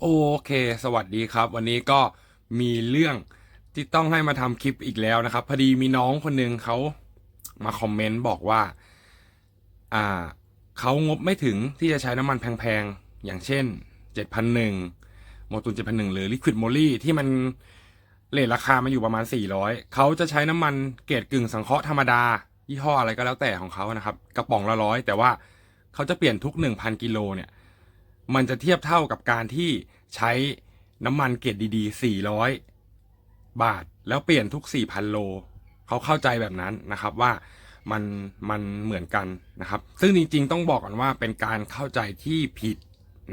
โอเค สวัสดีครับ วันนี้ก็มีเรื่องที่ต้องให้มาทำคลิปอีกแล้วนะครับ พอดีมีน้องคนหนึ่งเขามาคอมเมนต์บอกว่า อ่าเขางบไม่ถึงที่จะใช้น้ำมันแพงๆ อย่างเช่น 7,001โมตุน7,001 หรือ Liquid Moly ที่มันเลทราคามันอยู่ประมาณ 400 เขาจะใช้น้ำมันเกรดกึ่งสังเคราะห์ธรรมดา ยี่ห้ออะไรก็แล้วแต่ของเขานะครับ กระป๋องละร้อยแต่ว่าเขาจะเปลี่ยนทุก 1,000 กิโลเนี่ย มันจะเทียบเท่ากับการที่ใช้น้ำมันเกรดดีๆ 400 บาท แล้วเปลี่ยนทุก 4,000 โล เขาเข้าใจแบบนั้นนะครับว่ามันมันเหมือนกันนะครับ ซึ่งจริงๆ ต้องบอกก่อนว่าเป็นการเข้าใจที่ผิด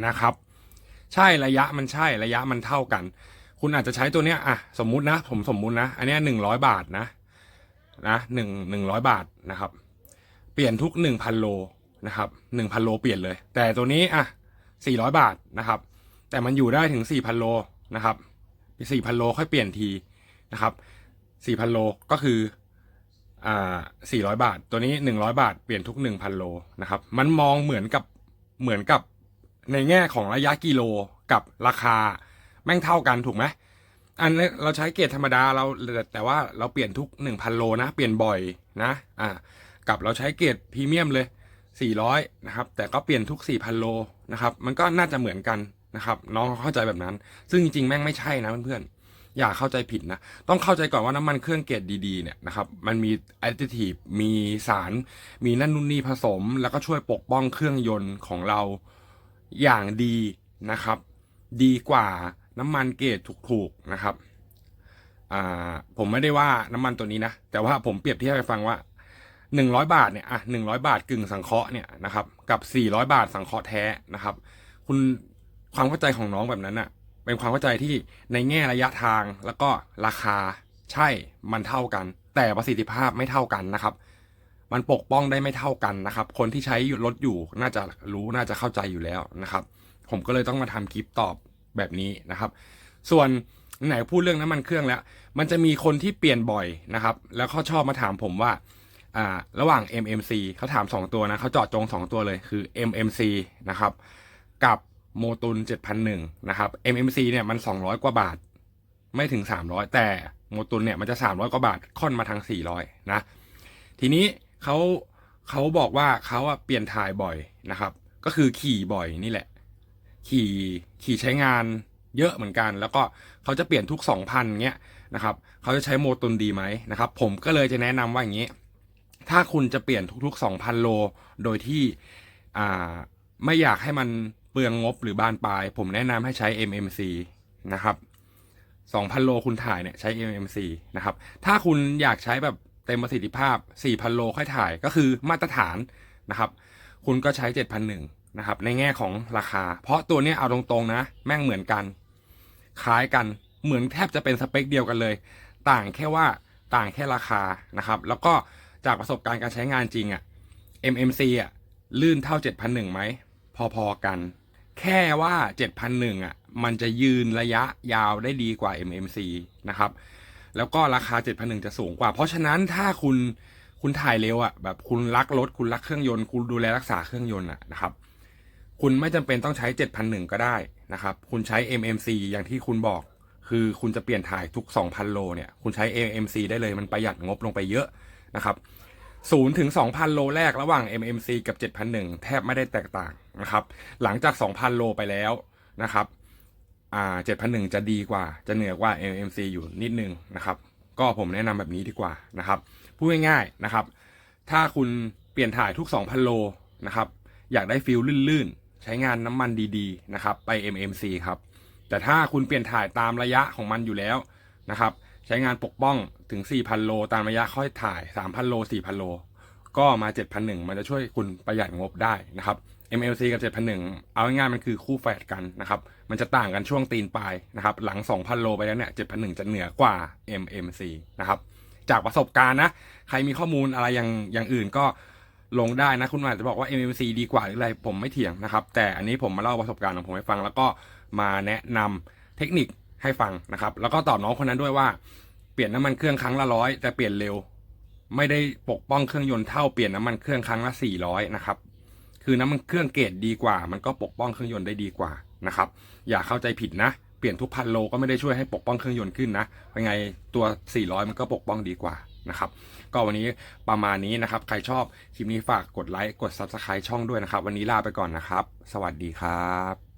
นะครับ ใช่ระยะมันใช่ระยะมันเท่ากัน คุณอาจจะใช้ตัวเนี้ยอะสมมุตินะ ผมสมมุตินะ อันเนี้ยหนึ่งร้อยบาทนะนะหนึ่งหนึ่งร้อยบาทนะครับ เปลี่ยนทุกหนึ่งพันโลนะครับหนึ่งพันโลเปลี่ยนเลย แต่ตัวนี้อะ สี่ร้อยบาทนะครับ แต่มันอยู่ได้ถึงสี่พันโลนะครับสี่พันโลค่อยเปลี่ยนทีนะครับสี่พันโลก็คืออ่าสี่ร้อยบาท ตัวนี้หนึ่งร้อยบาท เปลี่ยนทุกหนึ่งพันโลนะครับ มันมองเหมือนกับเหมือนกับในแง่ของระยะกิโลกับราคาแม่งเท่ากันถูกไหมอันนี้เราใช้เกรดธรรมดาเราแต่ว่าเราเปลี่ยนทุกหนึ่งพันโลนะ เปลี่ยนบ่อยนะอ่ากับเราใช้เกรดพรีเมียมเลย สี่ร้อยนะครับแต่ก็เปลี่ยนทุกสี่พันโลนะครับมันก็น่าจะเหมือนกันนะครับน้องเขาเข้าใจแบบนั้น ซึ่งจริงๆแม่งไม่ใช่นะเพื่อนๆอย่าเข้าใจผิดนะ ต้องเข้าใจก่อนว่าน้ำมันเครื่องเกรดดีๆเนี่ยนะครับมันมีแอดดิทีฟมีสาร มีนั่นนู่นนี่ผสม แล้วก็ช่วยปกป้องเครื่องยนต์ของเราอย่างดีนะครับ ดีกว่าน้ำมันเกรดถูกๆนะครับผมไม่ได้ว่าน้ำมันตัวนี้นะ แต่ว่าผมเปรียบเทียบให้ฟังว่า หนึ่งร้อยบาทเนี่ยอะหนึ่งร้อยบาทกึ่งสังเคราะห์เนี่ยนะครับกับสี่ร้อยบาทสังเคราะห์แท้นะครับ คุณความเข้าใจของน้องแบบนั้นอะเป็นความเข้าใจที่ในแง่ระยะทางแล้วก็ราคาใช่มันเท่ากัน แต่ประสิทธิภาพไม่เท่ากันนะครับ มันปกป้องได้ไม่เท่ากันนะครับ คนที่ใช้รถอยู่น่าจะรู้น่าจะเข้าใจอยู่แล้วนะครับ ผมก็เลยต้องมาทำคลิปตอบแบบนี้นะครับ ส่วนไหนพูดเรื่องน้ำมันเครื่องแล้ว มันจะมีคนที่เปลี่ยนบ่อยนะครับ แล้วเขาชอบมาถามผมว่า อ่าระหว่าง MMC เขาถาม 2 ตัวนะเขาเจาะจง 2 ตัวเลยคือ MMC นะครับกับโมตุน7,001นะครับ MMC เนี่ยมัน 200 กว่าบาท ไม่ถึง 300 แต่โมตุนเนี่ยมันจะ 300 กว่าบาทค่อนมาทาง 400 นะ ทีนี้เขาเขาบอกว่าเขาอะเปลี่ยนถ่ายบ่อยนะครับ ก็คือขี่บ่อยนี่แหละ ขี่ขี่ใช้งานเยอะเหมือนกัน แล้วก็เขาจะเปลี่ยนทุก 2,000เงี้ยนะครับเขาจะใช้โมตุนดีไหมนะครับ ผมก็เลยจะแนะนำว่าอย่างนี้ ถ้าคุณจะเปลี่ยนทุก ๆ 2,000 โล โดยที่ไม่อยากให้มันเปลืองงบหรือบานปลาย ผมแนะนำให้ใช้ MMC นะครับ 2,000 โลคุณถ่ายเนี่ยใช้ MMC นะครับ ถ้าคุณอยากใช้แบบเต็มประสิทธิภาพ 4,000 โลค่อยถ่ายก็คือมาตรฐานนะครับ คุณก็ใช้ 7,001นะครับ ในแง่ของราคา เพราะตัวนี้เอาตรงๆนะ แม่งเหมือนกัน คล้ายกัน เหมือนแทบจะเป็นสเปคเดียวกันเลย ต่างแค่ว่าต่างแค่ราคานะครับ แล้วก็ จากประสบการณ์การใช้งานจริงอะ MMC อะลื่นเท่า 7,001ไหม พอๆกัน แค่ว่า 7,001อะมันจะยืนระยะยาวได้ดีกว่า MMC นะครับ แล้วก็ราคา 7,001 จะสูงกว่า เพราะฉะนั้นถ้าคุณคุณถ่ายเร็วอะแบบคุณรักรถ คุณรักเครื่องยนต์ คุณดูแลรักษาเครื่องยนต์อะนะครับ คุณไม่จำเป็นต้องใช้ 7,001 ก็ได้นะครับ คุณใช้ MMC อย่างที่คุณบอกคือคุณจะเปลี่ยนถ่ายทุก 2,000 โลเนี่ย คุณใช้ MMC ได้เลย มันประหยัดงบลงไปเยอะ นะครับ0ถึง 2,000 โลแรกระหว่าง MMC กับ 7,001 แทบไม่ได้แตกต่างนะครับ หลังจาก 2,000 โลไปแล้วนะครับอ่า7,001 จะดีกว่า จะเหนือกว่า MMC อยู่นิดนึงนะครับ ก็ผมแนะนำแบบนี้ดีกว่านะครับ พูดง่ายๆนะครับ ถ้าคุณเปลี่ยนถ่ายทุก 2,000 โลนะครับ อยากได้ฟิลลื่นๆ ใช้งานน้ำมันดีๆ นะครับ ไป MMC ครับ แต่ถ้าคุณเปลี่ยนถ่ายตามระยะของมันอยู่แล้วนะครับ ใช้งานปกป้อง ถึง 4,000 โล ตามระยะค่อยถ่าย 3,000 โล 4,000 โล ก็มา 7,001 มันจะช่วยคุณประหยัดงบได้นะครับ MLC กับ 7,001 เอาง่ายๆมันคือคู่แฝดกันนะครับ มันจะต่างกันช่วงตีนปลายนะครับ หลัง 2,000 โลไปแล้วเนี่ย 7,001 จะเหนือกว่า MMC นะครับ จากประสบการณ์นะ ใครมีข้อมูลอะไรอย่างอย่างอื่นก็ลงได้นะ คุณอาจจะบอกว่า MMC ดีกว่าหรืออะไร ผมไม่เถียงนะครับ แต่อันนี้ผมมาเล่าประสบการณ์ของผมให้ฟัง แล้วก็มาแนะนำเทคนิคให้ฟังนะครับ แล้วก็ตอบน้องคนนั้นด้วยว่า เปลี่ยนน้ำมันเครื่องครั้งละร้อยแต่เปลี่ยนเร็ว ไม่ได้ปกป้องเครื่องยนต์เท่าเปลี่ยนน้ำมันเครื่องครั้งละ400นะครับคือน้ำมันเครื่องเกรดดีกว่า มันก็ปกป้องเครื่องยนต์ได้ดีกว่านะครับ อย่าเข้าใจผิดนะ เปลี่ยนทุกพันโลก็ไม่ได้ช่วยให้ปกป้องเครื่องยนต์ขึ้นนะยังไงตัว 400 มันก็ปกป้องดีกว่านะครับ ก็วันนี้ประมาณนี้นะครับ ใครชอบคลิปนี้ฝากกดไลค์ กด Subscribe ช่องด้วยนะครับ วันนี้ลาไปก่อนนะครับ สวัสดีครับ